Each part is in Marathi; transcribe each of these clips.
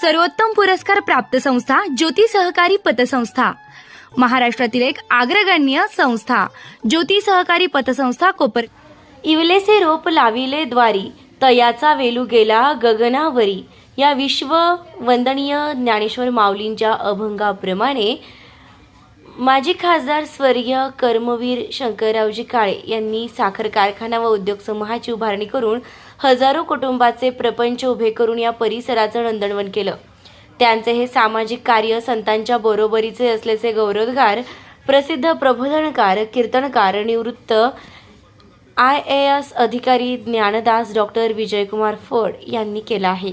सर्वोत्तम पुरस्कार प्राप्त संस्था ज्योती सहकारी पतसंस्था. महाराष्ट्रातील एक अग्रगण्य संस्था ज्योती सहकारी पतसंस्था कोपर इवलेसे रोप लाविले द्वारी तयाचा वेलू गेला गगनावरी. या विश्व वंदनीय ज्ञानेश्वर माऊलींच्या अभंगाप्रमाणे माजी खासदार स्वर्गीय कर्मवीर शंकररावजी काळे यांनी साखर कारखाना व उद्योग समूहाची उभारणी करून हजारो कुटुंबाचे प्रपंच उभे करून या परिसराचं नंदनवन केलं. त्यांचे हे सामाजिक कार्य संतांच्या बरोबरीचे असल्याचे गौरवगार प्रसिद्ध प्रबोधनकार कीर्तनकार निवृत्त आय ए एस अधिकारी ज्ञानदास डॉक्टर विजयकुमार फड यांनी केला आहे.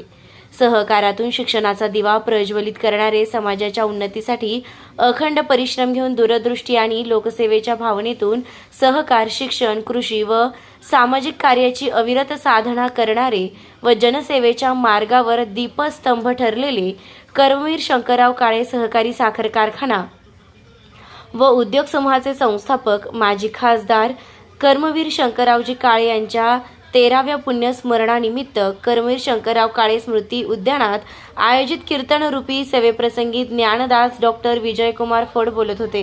सहकारातून शिक्षणाचा दिवा प्रज्वलित करणारे समाजाच्या उन्नतीसाठी अखंड परिश्रम घेऊन दूरदृष्टी आणि लोकसेवेच्या भावनेतून सहकार शिक्षण कृषी व सामाजिक कार्याची अविरत साधना करणारे व जनसेवेच्या मार्गावर दीपस्तंभ ठरलेले कर्मवीर शंकरराव काळे सहकारी साखर कारखाना व उद्योग समूहाचे संस्थापक माजी खासदार कर्मवीर शंकररावजी काळे यांच्या तेराव्या पुण्यस्मरणानिमित्त करमीर शंकरराव काळे स्मृती उद्यानात आयोजित कीर्तनरूपी सेवेप्रसंगी ज्ञानदास डॉक्टर विजयकुमार फड बोलत होते.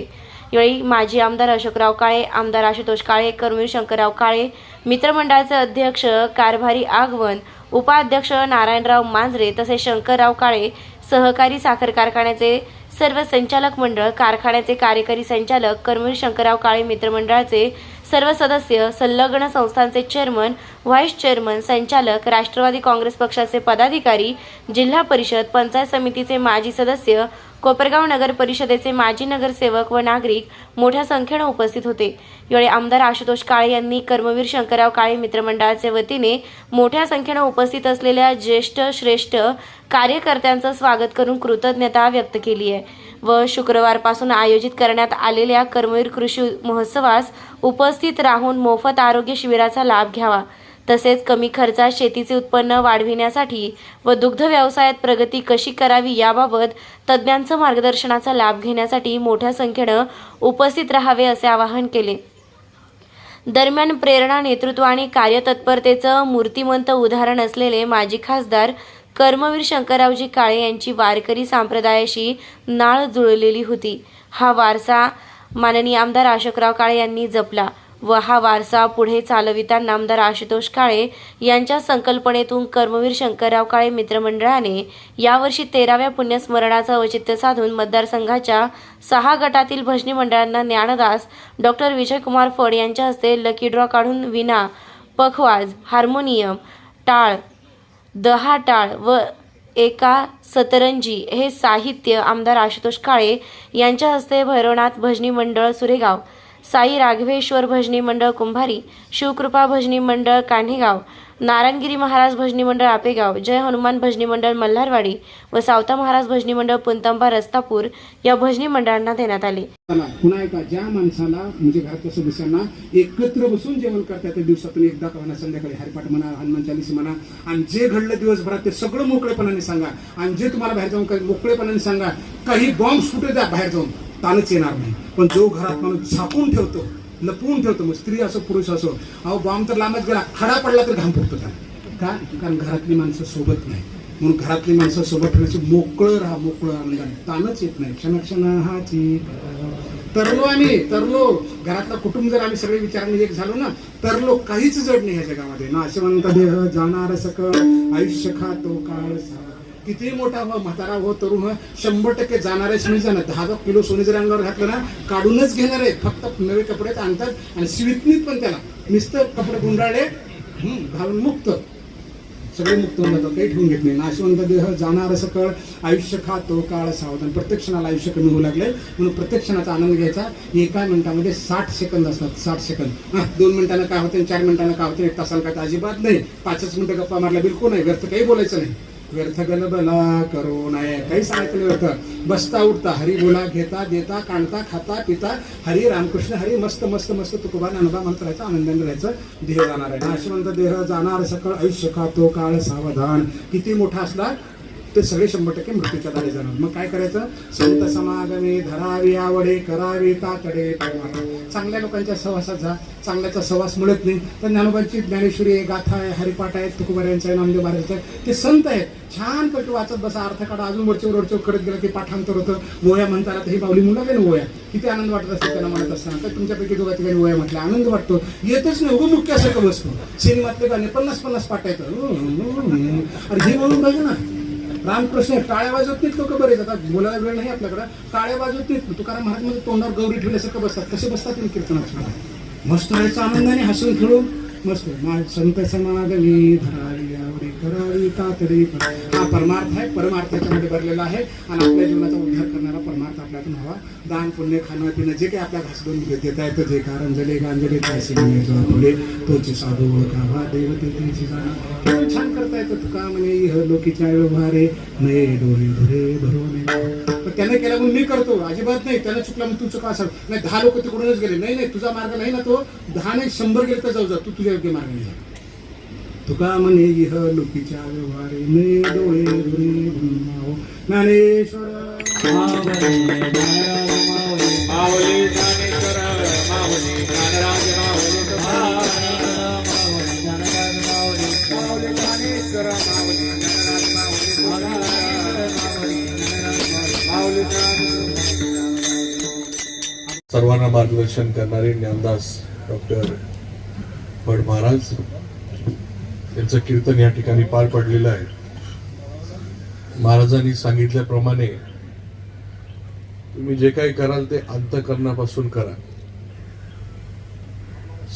यावेळी माजी आमदार अशोकराव काळे आमदार आशुतोष काळे करमीर शंकरराव काळे मित्रमंडळाचे अध्यक्ष कारभारी आगवण उपाध्यक्ष नारायणराव मांजरे तसेच शंकरराव काळे सहकारी साखर कारखान्याचे सर्व संचालक मंडळ कारखान्याचे कार्यकारी संचालक करमीर शंकरराव काळे मित्रमंडळाचे सर्व सदस्य संलग्न संस्थांचे चेअरमन व्हाईस चेअरमन संचालक राष्ट्रवादी काँग्रेस पक्षाचे पदाधिकारी जिल्हा परिषद पंचायत समितीचे माजी सदस्य कोपरगाव नगर परिषदेचे माजी नगरसेवक व नागरिक मोठ्या संख्येनं उपस्थित होते. यावेळी आमदार आशुतोष काळे यांनी कर्मवीर शंकरराव काळे मित्रमंडळाचे वतीने मोठ्या संख्येनं उपस्थित असलेल्या ज्येष्ठ श्रेष्ठ कार्यकर्त्यांचं स्वागत करून कृतज्ञता व्यक्त केली आहे. व शुक्रवारपासून आयोजित करण्यात आलेल्या कर्मवीर कृषी महोत्सवास उपस्थित राहून मोफत आरोग्य शिबिराचा लाभ घ्यावा. तसेच कमी खर्चात शेतीचे उत्पन्न वाढविण्यासाठी व दुग्ध व्यवसायात प्रगती कशी करावी याबाबत तज्ज्ञांचं मार्गदर्शनाचा लाभ घेण्यासाठी मोठ्या संख्येनं उपस्थित राहावे असे आवाहन केले. दरम्यान प्रेरणा नेतृत्व आणि कार्यतत्परतेचं मूर्तिमंत उदाहरण असलेले माजी खासदार कर्मवीर शंकररावजी काळे यांची वारकरी संप्रदायाशी नाळ जुळलेली होती. हा वारसा माननीय आमदार अशोकराव काळे यांनी जपला व हा वारसा पुढे चालविताना आमदार आशुतोष काळे यांच्या संकल्पनेतून कर्मवीर शंकरराव काळे मित्रमंडळाने यावर्षी तेराव्या पुण्यस्मरणाचं औचित्य साधून मतदारसंघाच्या सहा गटातील भजनी मंडळांना ज्ञानदास डॉक्टर विजयकुमार फड यांच्या हस्ते लकी ड्रॉ काढून विना पखवाज हार्मोनियम टाळ दहा टाळ व एका सतरंजी हे साहित्य आमदार आशुतोष काळे यांच्या हस्ते भैरवनाथ भजनी मंडळ सुरेगाव साई राघवेश्वर भजनी मंडळ कुंभारी शिवकृपा भजनी मंडळ कान्हेगाव नारायणगिरी महाराज भजनी मंडळ आपेगाव जय हनुमान भजनी मंडळ मल्हारवाडी व सावता महाराज भजनी मंडळ पुंतंबा रस्तापूर या भजनी मंडळांना देण्यात आले. पुन्हा एका ज्या माणसाला म्हणजे घरातल्या सदस्यांना एकत्र बसून जेवण करतात त्या दिवसातून एकदा का म्हणा संध्याकाळी हरिपाठ म्हणा हनुमान चालीस म्हणा आणि जे घडलं दिवसभरात ते सगळं मोकळेपणाने सांगा. आणि जे तुम्हाला बाहेर जाऊन मोकळेपणाने सांगा काही बॉम्ब सुटू द्या बाहेर जाऊन. ताणच येणार नाही. पण जो घरात माणूस झाकून ठेवतो लपवून ठेवतो मग स्त्री असो पुरुष असो अहो बॉम्ब तर लांबच गेला खडा पडला तर घाम फुटतो त्याला. का? कारण घरातली माणसं सोबत नाही. म्हणून घरातली माणसं सोबत ठेवण्याचं मोकळं राहा मोकळं आनंदाने. ताणच येत नाही. क्षण क्षणाची तरलो आम्ही तरलो. घरातलं कुटुंब जर आम्ही सगळे विचारांनी एक झालो ना तरलो काहीच जड नाही ह्या जगामध्ये नाशवंत देह जाणार सकळ आयुष्य खातो काळ कितीही किती मोठा हो म्हातारा हो तरुण हो, शंभर टक्के जाणारेच नाही जाणार दहा दहा किलो सोने जर अंगावर घातलं ना काढूनच घेणार आहे फक्त नवे कपडे आणतात आणि स्वीतनीत पण त्याला. नुसतं कपडे गुंडाळले घालून मुक्त. सगळे मुक्त होऊन जातात काही ठेवून घेत नाही. नाशवंत देह जाणार सकळ आयुष्य खातो काळ सावधान. प्रत्येक क्षणाला आयुष्य कमी होऊ लागले म्हणून प्रत्येक क्षणाचा आनंद घ्यायचा. एका मिनिटामध्ये साठ सेकंद असतात साठ सेकंद. हां दोन मिनिटानं काय होते चार मिनिटानं काय होते एक तासाला काय अजिबात नाही. पाचच मिनिटं गप्पा मारल्या बिलकुल नाही व्यर्थ काही बोलायचं नाही. व्यर्थ गलबला करू नये. काही सांगायचं व्यर्थ बसता उठता हरी बोला घेता देता काढता खाता पिता हरी रामकृष्ण हरी मस्त मस्त मस्त तुकोबा अनुभव म्हणत राहायचा आनंदाने राहायचं देह जाणार आहे. नाशवंत देह जाणार सकळ आयुष्य खातो काळ सावधान. किती मोठा असला ते सगळे शंभर टक्के मृत्यूच्या दारी जाणार. मग काय करायचं? संत समागमे धरावी आवडे करावी तातडे चांगल्या लोकांच्या सहवासात जा. चांगल्याचा सहवास मिळत नाही तर ज्ञानोबांची ज्ञानेश्वरी आहे गाथा आहे हरिपाठ आहे तुकोबाऱ्यांचं आहे नामदेव महाराजांचं आहे. ते संत आहेत. छान पैकी वाचत बसा अर्थ काढा. अजून वरचे वरचे करत गेलं ते पाठांतर होतं. वया म्हणतात ही बावली मुलं ना वया किती आनंद वाटत असतो त्यांना म्हणत असताना. तर तुमच्यापैकी दोघा ठिकाणी वया म्हटलं आनंद वाटतो. येतच नाही. उगं असं बसतो सिनेमातले गाणे पन्नास पन्नास पाठायचं अरे हे म्हणून पाहिजे ना. रामकृष्ण टाळ्या वाजवत नाहीत लोक बरेच आता बोलायला वेळ नाही आपल्याकडे. टाळ्या वाजवत नाहीत. तुकाराम महाराज म्हणजे तोंडावर गौरी ठेवल्यासारखं बसतात. कसे बसतात तुम्ही मस्त राहायचं आनंदाने हसून खेळून. मस्त. संत समागमी धरावी आवडी करावी तातडी हा परमार्थ आहे. परमार्थ याच्यामध्ये भरलेला आहे. आणि आपल्या जीवनाचा उद्धार करणारा परमार्थ आपल्यातून हवा. दान पुण्य खाणं पिणं जे काही आपल्या घासडून देता येतं जे कारंजले गांजले पैसे पुढे तोचे साधू ओळखावा. देवते तेची छान करता तुका म्हणे इह लोकीच्या व्यवहारे नये डोळे धरे भरवणे पण त्याने केला म्हणून मी करतो. अजिबात नाही. त्यानं चुकला मग तू चुका नाही दहा लोक तिकडूनच गेले. नाही नाही तुझा मार्ग नाही ना तो. दहा नाही शंभर गेले तर जाऊ जा. तू तुझ्या योग्य मार्गाने जा. तुका म्हणे इह लोकीच्या व्यवहारे नये डोळे धरे भरवणे. ज्ञानेश्वर सर्वांना मार्गदर्शन करणारे ज्ञानदास डॉक्टर भट महाराज. यांचं कीर्तन या ठिकाणी पार पडलेलं आहे. महाराजांनी सांगितल्याप्रमाणे तुम्ही जे काही कराल ते अंतकरणापासून करा.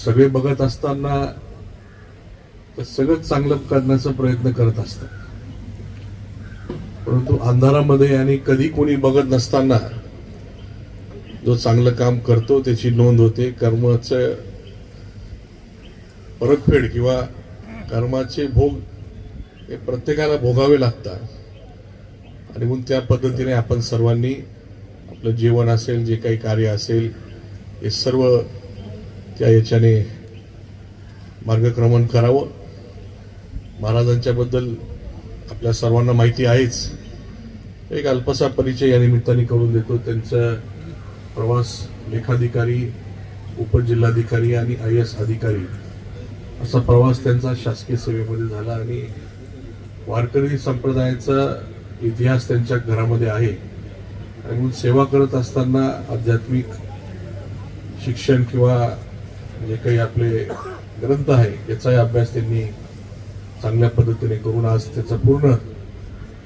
सगळे बघत असताना तर सगळं चांगलं करण्याचा प्रयत्न करत असतात. परंतु अंधारामध्ये आणि कधी कोणी बघत नसताना जो चांगलं काम करतो त्याची नोंद होते. कर्माचं परतफेड किंवा कर्माचे भोग हे प्रत्येकाला भोगावे लागतात. आणि म्हणून त्या पद्धतीने आपण सर्वांनी आपलं जीवन असेल जे काही कार्य असेल हे सर्व त्या याच्याने मार्गक्रमण करावं. महाराजांच्याबद्दल आपल्या सर्वांना माहिती आहेच. एक अल्पसा परिचय या निमित्ताने करून देतो. त्यांचं प्रवास लेखाधिकारी उपजिल्हाधिकारी आणि आय एस अधिकारी असा प्रवास त्यांचा शासकीय सेवेमध्ये झाला आणि वारकरी संप्रदायाचा इतिहास त्यांच्या घरामध्ये आहे. आणि म्हणून सेवा करत असताना आध्यात्मिक शिक्षण किंवा जे काही आपले ग्रंथ आहे याचाही अभ्यास त्यांनी चांगल्या पद्धतीने करून आज त्याचा पूर्ण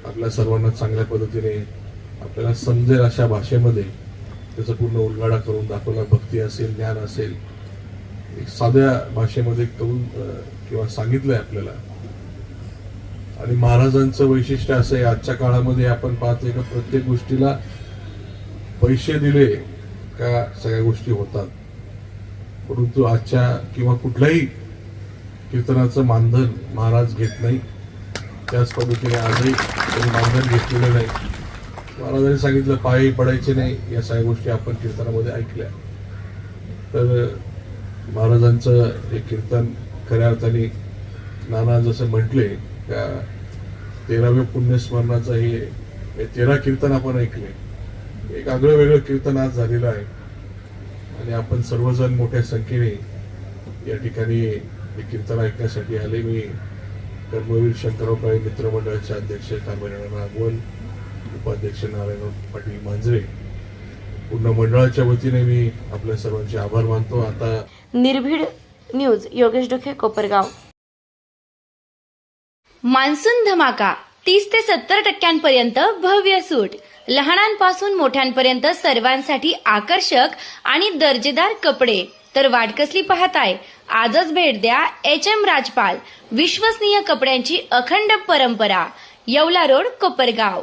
आपल्या सर्वांना चांगल्या पद्धतीने आपल्याला समजेल अशा भाषेमध्ये. त्याचा पूर्ण उलगाडा करून दाखवला भक्ती असेल ज्ञान असेल. एक साध्या भाषेमध्ये करून किंवा सांगितलंय आपल्याला. आणि महाराजांचं वैशिष्ट्य असं आहे आजच्या काळामध्ये आपण पाहतोय का प्रत्येक गोष्टीला पैसे दिले का सगळ्या गोष्टी होतात. परंतु आजच्या किंवा कुठल्याही कीर्तनाचं मानधन महाराज घेत नाही. त्याच पद्धतीने आजही मानधन घेतलेलं नाही. महाराजांनी सांगितलं पायी पडायचे नाही या सगळ्या गोष्टी आपण कीर्तनामध्ये ऐकल्या. तर महाराजांचं हे कीर्तन खऱ्या अर्थाने नाना जसं म्हटले त्या तेराव्या पुण्यस्मरणाचं हे हे तेरा कीर्तन आपण ऐकले. एक आगळं वेगळं कीर्तन आज झालेलं आहे. आणि आपण सर्वजण मोठ्या संख्येने या ठिकाणी हे कीर्तन ऐकण्यासाठी आले. मी कर्मवीर शंकरराव काळे मित्रमंडळाचे अध्यक्ष कामेराव नागवल उपाध्यक्ष नारायण पाटील मांजरे. पूर्ण मंडळाच्या वतीने मी आपल्या सर्वांचे आभार मानतो. आता निर्भीड न्यूज योगेश डोखे कोपरगाव. मान्सून धमाका तीस ते सत्तर टक्क्यांपर्यंत भव्य सूट. लहानांपासून मोठ्यांपर्यंत सर्वांसाठी आकर्षक आणि दर्जेदार कपडे. तर वाट कसली पाहताय? आजच भेट द्या एच एम राजपाल विश्वसनीय कपड्यांची अखंड परंपरा. Yeola road Kopargaon.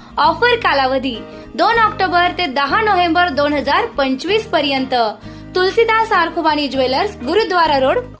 ऑफर कालावधी दोन ऑक्टोबर ते दहा नोव्हेंबर दोन हजार पंचवीसपर्यंत. Tulsidas आरखुबानी jewellers gurdwara road